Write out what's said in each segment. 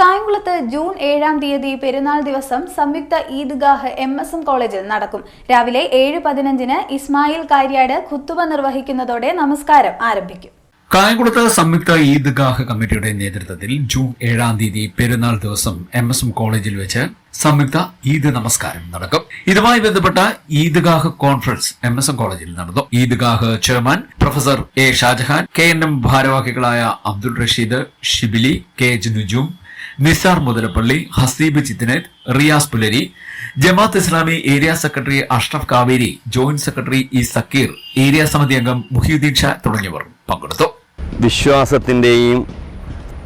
കായംകുളത്ത് ജൂൺ ഏഴാം തീയതി പെരുന്നാൾ ദിവസം സംയുക്ത ഈദ്ഗാഹ് എം എസ് എം കോളേജിൽ നടക്കും. രാവിലെ ഏഴ് പതിനഞ്ചിന് ഇസ്മായിൽ കാര്യാട് ഖുത്തുബ നിർവഹിക്കുന്നതോടെ നമസ്കാരം ആരംഭിക്കും. കായംകുളത്ത് സംയുക്ത ഈദ്ഗാഹ് കമ്മിറ്റിയുടെ നേതൃത്വത്തിൽ ജൂൺ ഏഴാം തീയതി പെരുന്നാൾ ദിവസം എം എസ് എം കോളേജിൽ വെച്ച് സംയുക്ത ഈദ് നമസ്കാരം നടക്കും. ഇതുമായി ബന്ധപ്പെട്ട Eidgah conference M S M കോളേജിൽ നടന്നു. Eidgah chairman professor A Shajahan K N M ഭാരവാഹികളായ Abdul Rasheed Shibili K H Nujoom Nisar Muthalappally Haseeb Chithaneth Riyas Pulari Jamaat Islami area secretary Ashraf Kaveri joint secretary E Zakir area സമിതി അംഗം മുഹിയുദ്ദീൻ ഷാ തുടങ്ങിയവർ പങ്കെടുത്തു. വിശ്വാസത്തിന്റെയും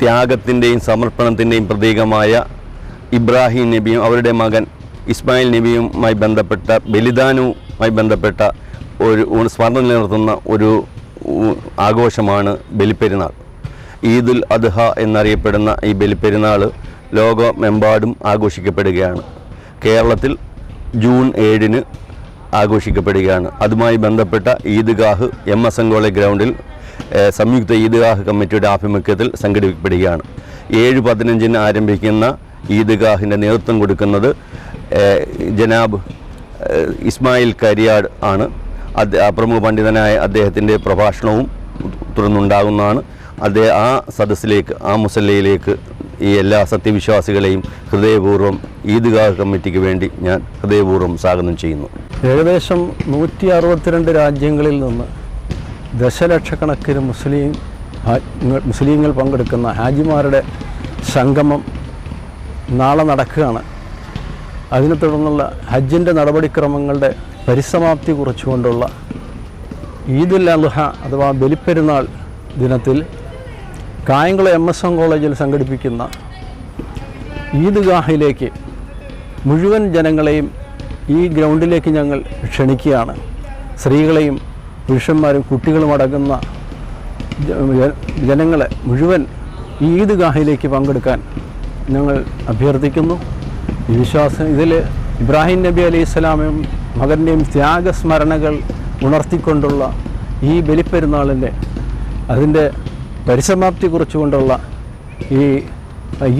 ത്യാഗത്തിന്റെയും സമർപ്പണത്തിന്റെയും പ്രതീകമായ ഇബ്രാഹിം നബിയും അവരുടെ മകൻ ഇസ്മായിൽ നബിയുമായി ബന്ധപ്പെട്ട ബലിദാനവുമായി ബന്ധപ്പെട്ട ഒരു സ്മരണ നിലനിർത്തുന്ന ഒരു ആഘോഷമാണ് ബലിപ്പെരുന്നാൾ. ഈദുൽ അദ്ഹ എന്നറിയപ്പെടുന്ന ഈ ബലിപ്പെരുന്നാൾ ലോകമെമ്പാടും ആഘോഷിക്കപ്പെടുകയാണ്. കേരളത്തിൽ ജൂൺ ഏഴിന് ആഘോഷിക്കപ്പെടുകയാണ്. അതുമായി ബന്ധപ്പെട്ട ഈദ്ഗാഹ് എം എസ് എൻ കോളേജ് ഗ്രൗണ്ടിൽ സംയുക്ത ഈദ്ഗാഹ് കമ്മിറ്റിയുടെ ആഭിമുഖ്യത്തിൽ സംഘടിപ്പിക്കപ്പെടുകയാണ്. ഏഴ് പതിനഞ്ചിന് ആരംഭിക്കുന്ന ഈദ്ഗാഹിന്റെ നേതൃത്വം കൊടുക്കുന്നത് ജനാബ് ഇസ്മായിൽ കരിയാട് ആണ്. പ്രമുഖ പണ്ഡിതനായ അദ്ദേഹത്തിന്റെ പ്രഭാഷണവും തുടർന്നുണ്ടാകുന്നതാണ് അദ്ദേഹം ആ സദസ്സിലേക്ക് ആ മുസല്ലയിലേക്ക് ഈ എല്ലാ സത്യവിശ്വാസികളെയും ഹൃദയപൂർവം ഈദ്ഗാഹ് കമ്മിറ്റിക്ക് വേണ്ടി ഞാൻ ഹൃദയപൂർവം സ്വാഗതം ചെയ്യുന്നു. ഏകദേശം നൂറ്റി അറുപത്തിരണ്ട് രാജ്യങ്ങളിൽ നിന്ന് ദശലക്ഷക്കണക്കിന് മുസ്ലിം മുസ്ലിങ്ങൾ പങ്കെടുക്കുന്ന ഹാജിമാരുടെ സംഗമം നാളെ നടക്കുകയാണ്. അതിനെ തുടർന്നുള്ള ഹജ്ജിന്റെ നടപടിക്രമങ്ങളുടെ പരിസമാപ്തി കുറിച്ചുകൊണ്ടുള്ള ഈദുൽ അൽഹ അഥവാ ബലിപ്പെരുന്നാൾ ദിനത്തിൽ കായംകുളം എം എസ് എം കോളേജിൽ സംഘടിപ്പിക്കുന്ന ഈദ്ഗാഹിലേക്ക് മുഴുവൻ ജനങ്ങളെയും ഈ ഗ്രൗണ്ടിലേക്ക് ഞങ്ങൾ ക്ഷണിക്കുകയാണ്. സ്ത്രീകളെയും പുരുഷന്മാരും കുട്ടികളും അടങ്ങുന്ന ജനങ്ങളെ മുഴുവൻ ഈദ്ഗാഹിലേക്ക് പങ്കെടുക്കാൻ ഞങ്ങൾ അഭ്യർത്ഥിക്കുന്നു. ഈ വിശ്വാസം ഇതിൽ ഇബ്രാഹിം നബി അലൈഹി സ്വലാമയും മകന്റെയും ത്യാഗസ്മരണകൾ ഉണർത്തിക്കൊണ്ടുള്ള ഈ ബലിപ്പെരുന്നാളിന്റെ അതിന്റെ പരിസമാപ്തി കുറിച്ചുകൊണ്ടുള്ള ഈ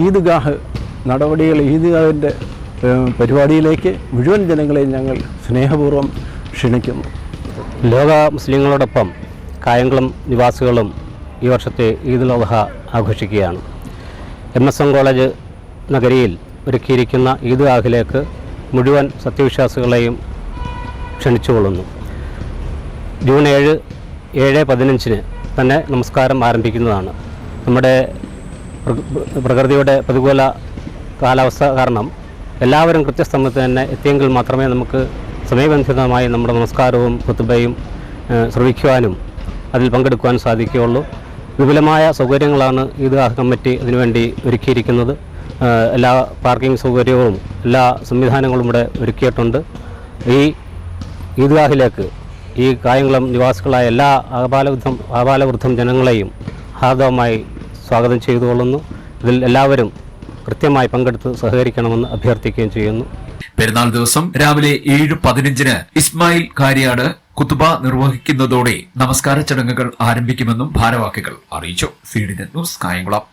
ഈദ്ഗാഹ് നടപടികൾ ഈദ്ഗാഹിന്റെ പരിപാടിയിലേക്ക് മുഴുവൻ ജനങ്ങളെയും ഞങ്ങൾ സ്നേഹപൂർവം ക്ഷണിക്കുന്നു. ലോക മുസ്ലിങ്ങളോടൊപ്പം കായംകുളം നിവാസികളും ഈ വർഷത്തെ ഈദുൽ അദ്ഹ ആഘോഷിക്കുകയാണ്. എം എസ് എം കോളേജ് നഗരിയിൽ ഒരുക്കിയിരിക്കുന്ന ഈദ്ഗാഹിലേക്ക് മുഴുവൻ സത്യവിശ്വാസികളെയും ക്ഷണിച്ചുകൊള്ളുന്നു. ജൂൺ ഏഴ് ഏഴ് പതിനഞ്ചിന് തന്നെ നമസ്കാരം ആരംഭിക്കുന്നതാണ്. നമ്മുടെ പ്രകൃതിയുടെ പ്രതികൂല കാലാവസ്ഥ കാരണം എല്ലാവരും കൃത്യസമയത്ത് തന്നെ എത്തിയെങ്കിൽ മാത്രമേ നമുക്ക് സമയബന്ധിതമായി നമ്മുടെ നമസ്കാരവും കുത്തുബയും ശ്രവിക്കുവാനും അതിൽ പങ്കെടുക്കുവാൻ സാധിക്കുകയുള്ളൂ. വിപുലമായ സൗകര്യങ്ങളാണ് ഈദ്ഗാഹ് കമ്മിറ്റി അതിനുവേണ്ടി ഒരുക്കിയിരിക്കുന്നത്. എല്ലാ പാർക്കിംഗ് സൗകര്യവും എല്ലാ സംവിധാനങ്ങളും ഇവിടെ ഒരുക്കിയിട്ടുണ്ട്. ഈ ഈദ്ഗാഹിലേക്ക് ഈ കായംകുളം നിവാസികളായ എല്ലാ ആപാലവൃദ്ധം ആപാലവൃദ്ധം ജനങ്ങളെയും ഹാർദവമായി സ്വാഗതം ചെയ്തുകൊള്ളുന്നു. ഇതിൽ എല്ലാവരും കൃത്യമായി പങ്കെടുത്ത് സഹകരിക്കണമെന്ന് അഭ്യർത്ഥിക്കുകയും ചെയ്യുന്നു. പെരുന്നാൾ ദിവസം രാവിലെ ഏഴ് പതിനഞ്ചിന് ഇസ്മായിൽ കാര്യാട് കുത്തുബ നിർവഹിക്കുന്നതോടെ നമസ്കാര ചടങ്ങുകൾ ആരംഭിക്കുമെന്നും ഭാരവാഹികൾ അറിയിച്ചു. C D net news Kayamkulam.